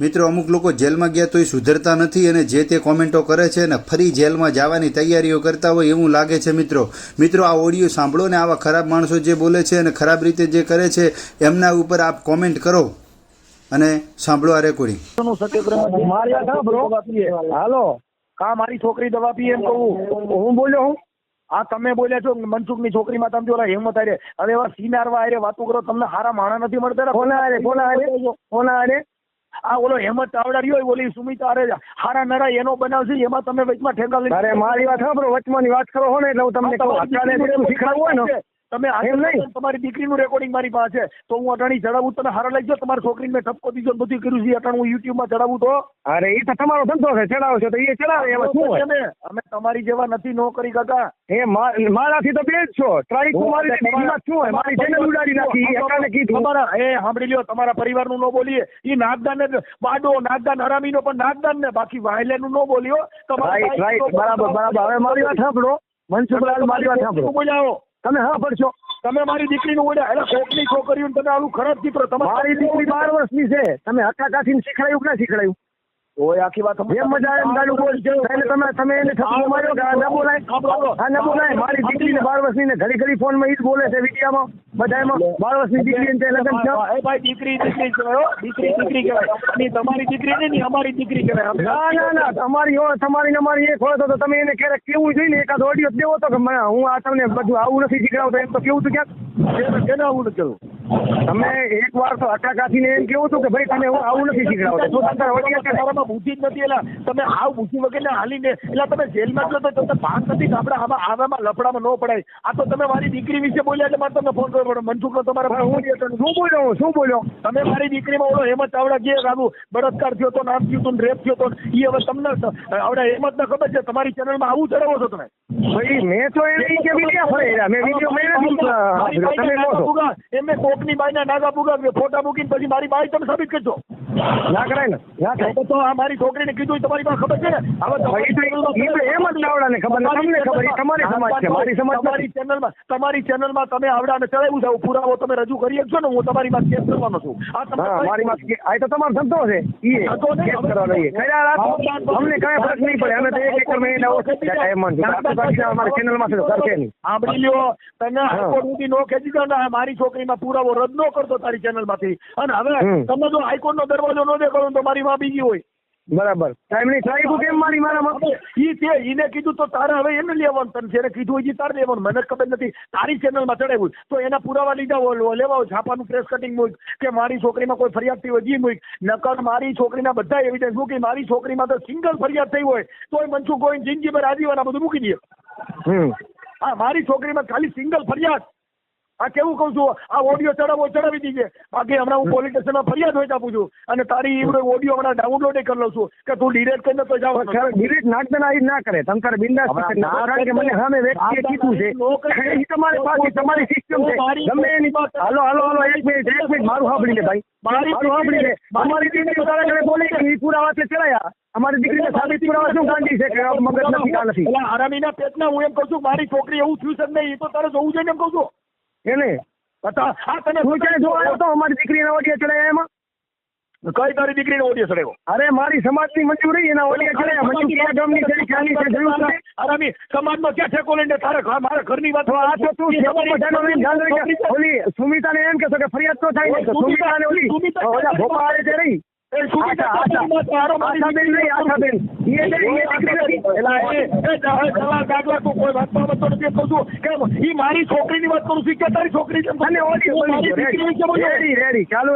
મિત્રો અમુક લોકો જેલમાં ગયા તોય સુધરતા નથી અને જે તે કોમેન્ટો કરે છે ને ફરી જેલમાં જવાની તૈયારીઓ કરતા હોય એવું લાગે છે મિત્રો. મિત્રો આ ઓડિયો સાંભળો ને આવા ખરાબ માણસો જે બોલે છે અને ખરાબ રીતે જે કરે છે એમના ઉપર આપ કોમેન્ટ કરો અને સાંભળો આ રેકોર્ડિંગ હાલો. કા મારી છોકરી દવા પી એમ કહું? હું બોલ્યો હું? આ તમે બોલ્યા છો મનસુખની છોકરીમાં તમે જોલા હિંમત આરે હવે એવા સિનારવા આરે વાતો કરો તમને હારા માણા નથી મળતા? કોના હારે કોના હારે કોના હારે આ ઓલો હેમંત ચાવડારી હોય ઓલી સુમિતા આરે હારા નરા એનો બનાવ છે એમાં તમે વચમાં ઠેકા લઈ અરે મારી વાત સાંભળો વચમાંની વાત કરો હો ને એટલે હું તમને કહું અત્યારે જેટલું હોય ને તમે. તમારી દીકરીનું રેકોર્ડિંગ મારી પાસે. તો હું અટાણી ચડાવું તમે હારા લઈ જાઓ તમારી છોકરીને મેં ઠપકો દીધો બધું કર્યું છે અટાણું હું યુટ્યુબમાં ચડાવું તો. અરે એ તો તમારો ધંધો છે ચડાવો છો તો એ ચડાવે એમાં શું હોય? અમે તમારી જેવા નથી નોકરી કાકા એ મારાથી તો બે જ છો. ટ્રાય તો મારી શું હોય? મારી ચેનલ ઉડાડી નાખી એકાને કીધું. તમારા એ સાંભળી લ્યો તમારા પરિવારનું ન બોલીએ. એ નાગદાન ને બાડો નાગદાન હરામીનો પણ નાગદાન ને બાકી વાયલેનું ન બોલ્યો રાઈટ રાઈટ. બરાબર બરાબર. હવે મારી વાત સાંભળો. મનસુખલાલ મારી વાત સાંભળો. બોલ્યા તમે હા પડશો તમે મારી દીકરીનું ઓળ્યા એટલે કોકની છોકરીઓ તમે આવું ખરાબ ચિત્ર મારી દીકરી બાર વર્ષની છે. તમે હકા કાઠીને શીખડાયું કે ના શીખડાયું? ઓય આખી વાત એમ મજા એમ ગાડું બોલ. તમે તમે એને ઠપકો માર્યો કે ન બોલાય આ ન બોલાય મારી દીકરીને બાર વર્ષની ઘડી ઘડી ફોનમાં ઈ જ બોલે છે વિડીયામાં. બધામાં બાર વર્ષની દીકરી ને તે છે એ ભાઈ દીકરી દીકરી કહેવાય દીકરી દીકરી કહેવાય. અને તમારી દીકરી ને અમારી દીકરી કહેવાય. ના ના ના. તમારી હોય તમારી ને અમારી એક હોય તો તમે એને ક્યારેક કેવું જોઈએ ને એકાદ ઓડિયો દેવો તો કે હું આ તમને બધું આવું નથી શીખડાવતો. એમ તો કેવું તું ક્યાંક? કેને- આવું નથી? તમે એક વાર તો હક્કા કાઠીને એમ કેવું હતું કે ભાઈ તમે હું આવું નથી શીખડાવતો? તું તારા ઓડિયા તમારામાં બુદ્ધિ જ નથી એલા. તમે આવ બુદ્ધિ વગર હાલીને એટલે તમે જેલમાં તો તમને ભાન નથી કે આપણે આમાં આવામાં લફડામાં ન પડાય. આ તો તમે મારી દીકરી વિશે બોલ્યા એટલે મારે તમને ફોન કરવો પડે. મનસુખ તમારે હું શું બોલ્યો? હું શું બોલ્યો? તમે મારી દીકરીમાં ઓળો હેમત ચાવડા જે આવું બળાત્કાર થયો તો નામ થયું હતું રેપ થયો તો એ હવે તમને આવડે હેમત ને ખબર છે? તમારી ચેનલમાં આવું ચડાવો છો તમે. ભાઈ મેં તો ઈ કે વીડિયો ફરે રહ્યા. મેં વીડિયો મેં નથી તમે કહો છો એમને કોકની બાઈને નાગા પુગા ફોટા મૂકીને પછી મારી બાઈ તમે સાબિત કરજો. ના કરાય ને ના થાય તો આ મારી છોકરીને કીધું તમારી પાસે ખબર છે ને? હવે એમ જ ખબર ને તમને ખબર, તમારી સમાજ છે, મારી સમાજ તમારી ચેનલમાં તમારી ચેનલમાં તમે આવડાને ચડાવ્યું છે પુરાવો તમે રજૂ કરી શકશો ને? હું તમારી પાસે કેસ કરવાનો છું. આ મારી આ તો તમારો ધંધો છે ઈ ધંધો કેસ અમને કઈ ફરક નહીં પડે. અમે તો એક એકર મેં એના એમ માનજો. બાકી બાકી ચેનલમાં છે તો કરશે નહીં. સાંભળી લ્યો તને હાઈકોર્ટ સુધી નો ખેંચી દો ને મારી છોકરીમાં પુરાવો રદ નો કરતો તારી ચેનલમાંથી અને હવે તમે જો હાઈકોર્ટ નો દરવાજો ન દેખાડો તો મારી માં બીજી હોય. બરાબર. ટાઈમ થાય કેમ મારી મારામાં ઈ તે ઈને કીધું તો તારે હવે એને લેવાનું તને જેને કીધું હોય તારે લેવાનું. મને ખબર નથી. તારી ચેનલમાં ચડાવ્યું તો એના પુરાવા લીધા હોય લેવા છાપાનું પ્રેસ કટિંગ મૂક. કે મારી છોકરીમાં કોઈ ફરિયાદ થઈ હોય જી મૂક. નકર મારી છોકરીના બધા એવિડન્સ મૂકી મારી છોકરીમાં તો સિંગલ ફરિયાદ થઈ હોય તોય મનસુખ ગોવિંદ જિંદગીભર આજીવન આ બધું મૂકી દે. હા મારી છોકરીમાં ખાલી સિંગલ ફરિયાદ. આ કેવું કહું છું? આ ઓડિયો ચડાવો ચડાવી દીજે. બાકી હમણાં હું પોલીસ સ્ટેશનમાં ફરિયાદ હોય આપું છું. અને તારી ઓડિયો હમણાં ડાઉનલોડ કરી લઉં છું કે તું ડિલેટ કરીને તો જાવ. ડિલીટ નાખદન આવી ના કરે. તમ તારે બિંદાસ કારણ કે મને સામે વ્યક્તિએ કીધું છે. એ તમારી પાસે તમારી સિસ્ટમ છે. ગમે એની હાલો હાલો હાલો એક મિનિટ એક મિનિટ મારું સાંભળી લે ભાઈ. મારી સાંભળી લે. અમારી દીકરી તારા ઘરે બોલી કે ઈ પુરાવા તે ચડાયા. અમારી દીકરીને સાબિત પુરાવા શું ગાંધી છે કે મગજ નથી કા નથી? આરામીના પેટના હું એમ કહું છું મારી છોકરી એવું થયું છે નહીં. એ તો તારે જોવું જોઈએ એમ કહું છું. એને આ તમે હું ક્યાંય જોવા આવ્યો તો અમારી દીકરીને ઓડિયા ચડાયા એમાં? કઈ તારી દીકરીને ઓડિયો ચડાવ્યો? અરે મારી સમાજની મંજૂરી એના ઓડિયા ચડાયા. મંજૂરી ક્યાં ગામની છે ક્યાંની છે જોયું છે? આરામી સમાજમાં ક્યાં ઠેકો લઈને તારે મારા ઘરની વાત આ તો તું સેવા બધાનો લઈને રાખે. ઓલી સુમિતાને એમ કહેશો કે ફરિયાદ તો થાય નહીં સુમિતાને ઓલી સુમિતા- ઓલા ભોપા આવે છે રહી મારી છોકરી છોકરીની વાત કરું છું કે તારી છોકરી દીકરી વિશે બોલ્યો. ચાલુ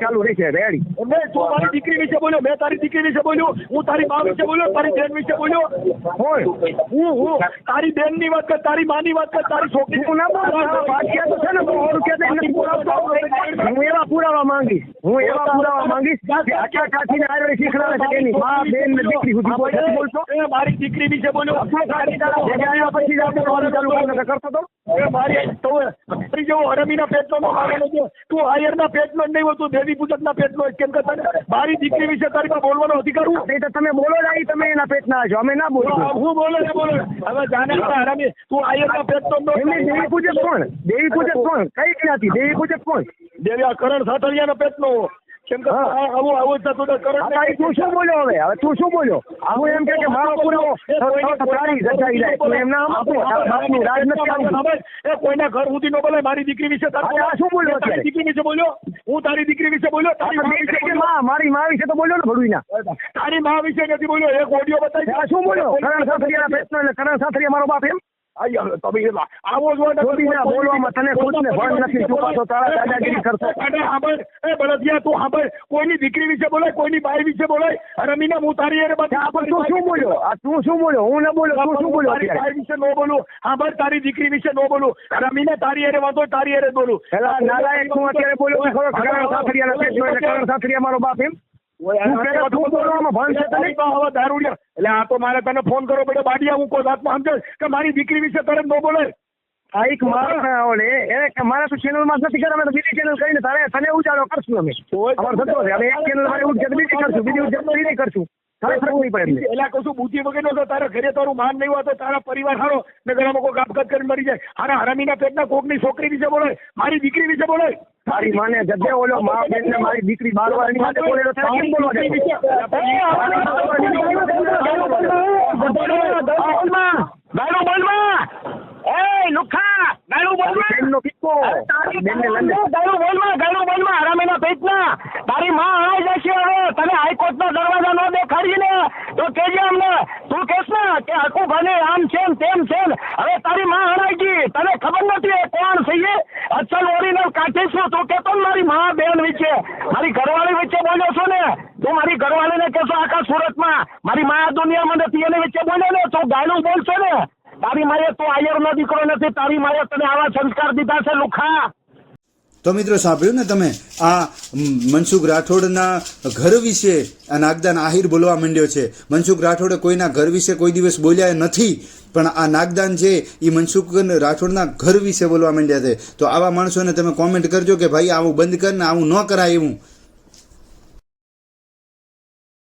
ચાલુ રહેશે રેડી. મેં તું મારી દીકરી વિશે બોલ્યો મેં તારી દીકરી વિશે બોલ્યો હું તારી મા વિશે બોલ્યો તારી બેન વિશે બોલ્યો. હું હું તારી બેનની વાત કર તારી મા ની વાત કર તારી છોકરી હું ના બોલું બાકી તો છે ને હું એવા પુરાવા માંગીશ. હું એવા પુરાવા માંગીશ કે આખા કાઠીને આરે શીખડાવે છે એની મા બેન ને દીકરી સુધી કોઈ બોલતો? મારી દીકરી વિશે બોલ્યો. આપણો કાઠી આવ્યા પછી આપણે બોલવાનું ચાલુ કર્યું કરતો તો? મારી તો તારી જેવો હરમીના પેટનો નો મારેલો છે તું આયરના પેટનો નહીં હોય તું દેવી પૂજકના પેટનો કેમ કે તને મારી દીકરી વિશે તારી બોલવાનો અધિકાર હું? તો તમે બોલો જ તમે એના પેટના છો. અમે ના બોલો હું બોલો ને બોલો. હવે જાણે તારા હરામી તું આયરના પેટનો પેટ દેવી પૂજક કોણ? દેવી પૂજક કોણ? કઈ જ્ઞાતિ? દેવી પૂજક કોણ? દેવી આ કરણ સાતરિયાના પેટનો. કેમ કે આવું આવું થતું તો શું બોલ્યો હવે? હવે તું શું બોલ્યો? આવું એમ કે મારો તો તારી જચાઈ જાય. તું એમ ના આપો. બાપનું રાજ નથી આવતું. એ કોઈના ઘર સુધી ન બોલે મારી દીકરી વિશે તારે શું બોલ્યો તારી દીકરી વિશે બોલ્યો? હું તારી દીકરી વિશે બોલ્યો? તારી મા મારી માં વિશે તો બોલ્યો ને ભડુઈના. તારી મા વિશે નથી બોલ્યો એક ઓડિયો બતાવી શું બોલ્યો? કરણ સાથરિયાના પ્રશ્ન કરણ સાથરિયા મારો બાપ એમ? તમે એવા. આવો જ હોય ને ધોબીના બોલવામાં તને ખુદને ભણ નથી તું તારા દાદાગીરી કરશો. એ બળદિયા તું સાંભળ, કોઈની દીકરી વિશે બોલાય કોઈની બાઈ વિશે બોલાય. રમીના હું તારી હારે બધી- પણ તું શું બોલ્યો? આ તું શું બોલ્યો? હું ન બોલ્યો તું શું બોલ્યો તારી બાઈ વિશે ન બોલું. સાંભળ તારી દીકરી વિશે ન બોલું. રમીને તારી અરે વાંધો તારી અરે બોલું. નાલાયક હું અત્યારે બોલ્યો ખરો સાથરિયા મારો બાપ એમ? એટલે આ તો મારે તને ફોન કરવો પડ્યો બાડિયા હું કોઈ વાતમાં સમજે કે મારી દીકરી વિશે તરત ન બોલે? આ એક મારા ઓલે એ કે મારા તો ચેનલમાં નથી કરે તો બીજી ચેનલ કરીને તારે તને ઉજાડો કરશું અમે. અમારો થતો હવે એક ચેનલ બીજી કરશું બીજી ઉજાડો નહીં કરશું. તારે ફરક નહીં પડે એમને. એલા કશું બુદ્ધિ વગર નો તારા ઘરે તારું માન નહીં હોય તો તારા પરિવાર હારો ને આમાં કોઈ આપઘાત કરીને મરી જાય. હારા હરામીના પેટના કોકની છોકરી વિશે બોલે મારી દીકરી વિશે બોલે. તારી માને જગ્યા ઓલો મા બેન ને મારી દીકરી બાર વાર એની માટે બોલે તો કેમ બોલવા દે ગાડું બોલમાં એ લુખા ગાડું બોલમાં તારી ગાડું બોલમાં ગાડું બોલમાં પેટના તારી માં આઈ જશે હવે. તને હાઈકોર્ટના દરવાજા ન દેખાડી ને તો કેજે અમને, તું કેસ ને કે હકુભાને આમ છે ને તેમ છે ને હવે તારી માં હણાઈ ગઈ. તને ખબર નથી કોણ છે અચલ ઓરિજિનલ કાઠી છું તું કેતો ને મારી માં બેન વિશે. મારી ઘરવાળી વિશે બોલ્યો છો ને. તું મારી ઘરવાળીને કહેશો આખા સુરતમાં. મારી મા દુનિયા દુનિયામાં નથી એની વચ્ચે બોલે ને તું ગાયનું બોલશો ને. તારી માએ તું આયરનો દીકરો નથી. તારી માએ તને આવા સંસ્કાર દીધા છે લુખા. તો મિત્રો સાંભળ્યું ને તમે? આ મનસુખ રાઠોડના ઘર વિશે આ નાગદાન આહિર બોલવા માંડ્યો છે. મનસુખ રાઠોડે કોઈના ઘર વિશે કોઈ દિવસ બોલ્યા નથી, પણ આ નાગદાન છે એ મનસુખ રાઠોડના ઘર વિશે બોલવા માંડ્યા છે. તો આવા માણસોને તમે કોમેન્ટ કરજો કે ભાઈ, આવું બંધ કર ને આવું ન કરાય એવું.